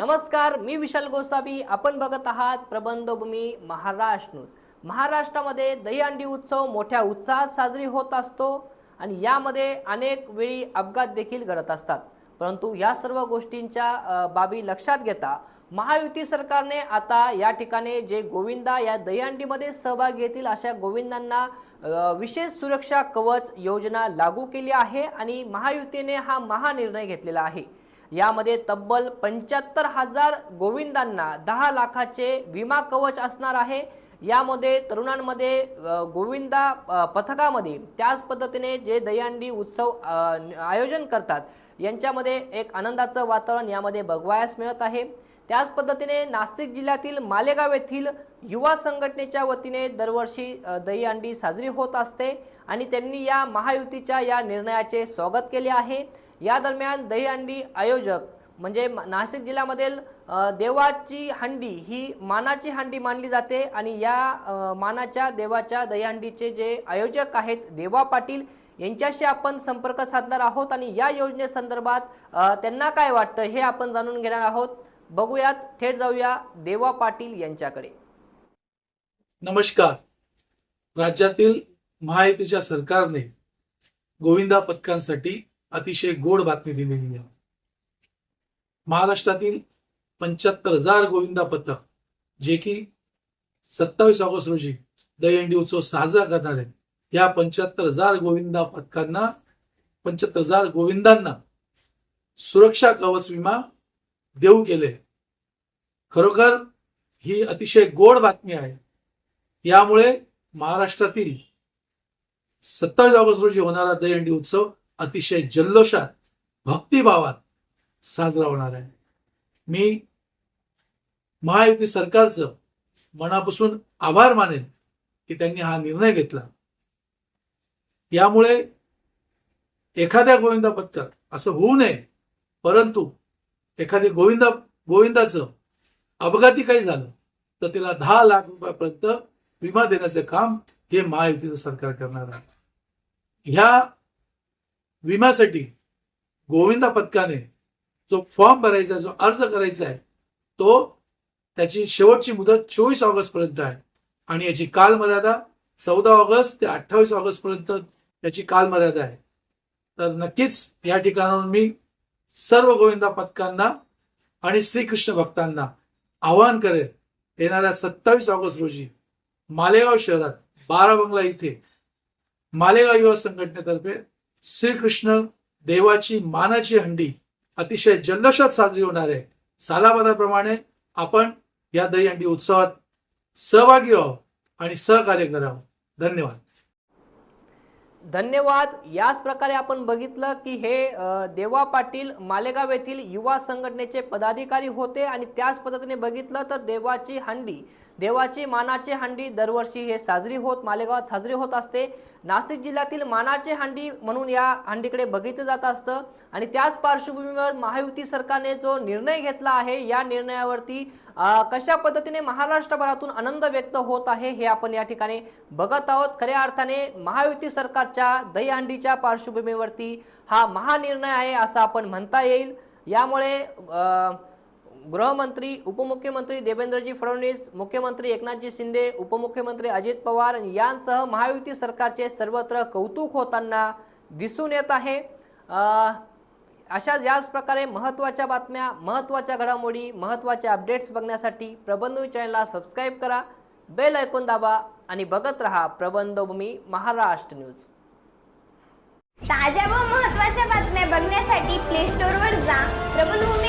नमस्कार मी विशाल गोसावी. आपण बघत आहात प्रबंधभूमी महाराष्ट्र न्यूज. महाराष्ट्रामध्ये दहीहंडी उत्सव मोठ्या उत्साहात साजरी होत असतो आणि यामध्ये अनेक वेळी अपघात देखील घडत असतात. परंतु या सर्व गोष्टींच्या बाबी लक्षात घेता महायुती सरकारने आता या ठिकाणी जे गोविंदा या दहीहंडीमध्ये सहभाग घेतील अशा गोविंदांना विशेष सुरक्षा कवच योजना लागू केली आहे आणि महायुतीने हा महानिर्णय घेतलेला आहे. यामध्ये तब्बल पंच्याहत्तर हजार गोविंदांना दहा लाखाचे विमा कवच असणार आहे. यामध्ये तरुणांमध्ये गोविंदा पथकामध्ये त्याच पद्धतीने जे दहीहंडी उत्सव आयोजन करतात यांच्यामध्ये एक आनंदाचं वातावरण यामध्ये बघवायस मिळत आहे. त्याच पद्धतीने नाशिक जिल्ह्यातील मालेगाव येथील युवा संघटनेच्या वतीने दरवर्षी दहीहंडी साजरी होत असते आणि त्यांनी या महायुतीच्या या निर्णयाचे स्वागत केले आहे. या दरम्यान दहीहंडी आयोजक म्हणजे नाशिक जिल्ह्यामधील देवाची हंडी ही मानाची हंडी मानली जाते आणि या मानाच्या देवाच्या दहीहंडीचे जे आयोजक आहेत देवा पाटील यांच्याशी आपण संपर्क साधणार आहोत आणि या योजनेसंदर्भात त्यांना काय वाटतं हे आपण जाणून घेणार आहोत. बघूयात थेट जाऊया देवा पाटील यांच्याकडे. नमस्कार. राज्यातील महायुतीच्या सरकारने गोविंदा पथकांसाठी अतिशय गोड बातमी दिलेली आहे. महाराष्ट्रातील पंच्याहत्तर हजार गोविंदा पथक जे की सत्तावीस ऑगस्ट रोजी दहीहंडी उत्सव साजरा करणार आहेत या पंच्याहत्तर हजार गोविंदा पथकांना पंच्याहत्तर हजार गोविंदांना सुरक्षा कवच विमा देऊ केले खरोखर ही अतिशय गोड बातमी आहे. यामुळे महाराष्ट्रातील सत्तावीस ऑगस्ट रोजी होणारा दहीहंडी उत्सव अतिशय जल्लोषात भक्तिभावात साजरा होणार आहे. मी महायुती सरकारचं मनापासून आभार मानेन की त्यांनी हा निर्णय घेतला. यामुळे एखाद्या गोविंदा पत्कर असं होऊ नये परंतु एखादी गोविंदा गोविंदाचं अपघाती काही झालं तर त्याला दहा लाख रुपयापर्यंत विमा देण्याचं काम हे महायुतीचं सरकार करणार आहे. ह्या विम्यासाठी गोविंदा पथकाने जो फॉर्म भरायचा जो अर्ज करायचा आहे तो त्याची शेवटची मुदत चोवीस ऑगस्ट पर्यंत आहे. आणि याची कालमर्यादा चौदा ऑगस्ट ते अठ्ठावीस ऑगस्ट पर्यंत याची कालमर्यादा आहे. तर नक्कीच या ठिकाणाहून मी सर्व गोविंदा पथकांना आणि श्रीकृष्ण भक्तांना आवाहन करेल येणाऱ्या सत्तावीस ऑगस्ट रोजी मालेगाव शहरात बारा बंगला इथे मालेगाव युवा संघटनेतर्फे श्रीकृष्ण देवाची मानाची हंडी अतिशय जल्लोषात साजरी होणार आहे सालाबादाप्रमाणे आपण या दहीहंडी उत्सवात सहभागी व्हावं आणि सहकार्य करावं धन्यवाद. धन्यवाद. याच प्रकारे आपण बघितलं की हे देवा पाटील मालेगाव येथील युवा संघटनेचे पदाधिकारी होते आणि त्याच पद्धतीने बघितलं तर देवाची हंडी देवाची मानाची हंडी दरवर्षी हे साजरी होत मालेगावात साजरी होत असते. नाशिक जिल्ह्यातील मानाचे हंडी म्हणून या हंडीकडे बघितलं जात असतं. आणि त्याच पार्श्वभूमीवर महायुती सरकारने जो निर्णय घेतला आहे या निर्णयावरती कशा पद्धतीने महाराष्ट्रभरातून आनंद व्यक्त होत आहे हे आपण या ठिकाणी बघत आहोत. खऱ्या अर्थाने महायुती सरकारच्या दहीहंडीच्या पार्श्वभूमीवरती हा महानिर्णय आहे असं आपण म्हणता येईल. यामुळे गृहमंत्री उपमुख्यमंत्री देवेंद्रजी फडणवीस मुख्यमंत्री एकनाथजी शिंदे उपमुख्यमंत्री अजित पवार यांसह महायुती सरकारचे सर्वत्र कौतुक होताना दिसून येत आहे. अशा याच प्रकारे महत्त्वाच्या बातम्या महत्त्वाच्या घडामोडी महत्त्वाचे अपडेट्स बघण्यासाठी प्रबंधभूमी चॅनलला सबस्क्राईब करा बेल ऐकून दाबा आणि बघत रहा प्रबंधभूमी महाराष्ट्र न्यूज. ताज्या व महत्त्वाच्या बातम्या बघण्यासाठी प्ले स्टोअरवर जा प्रबंधभूमी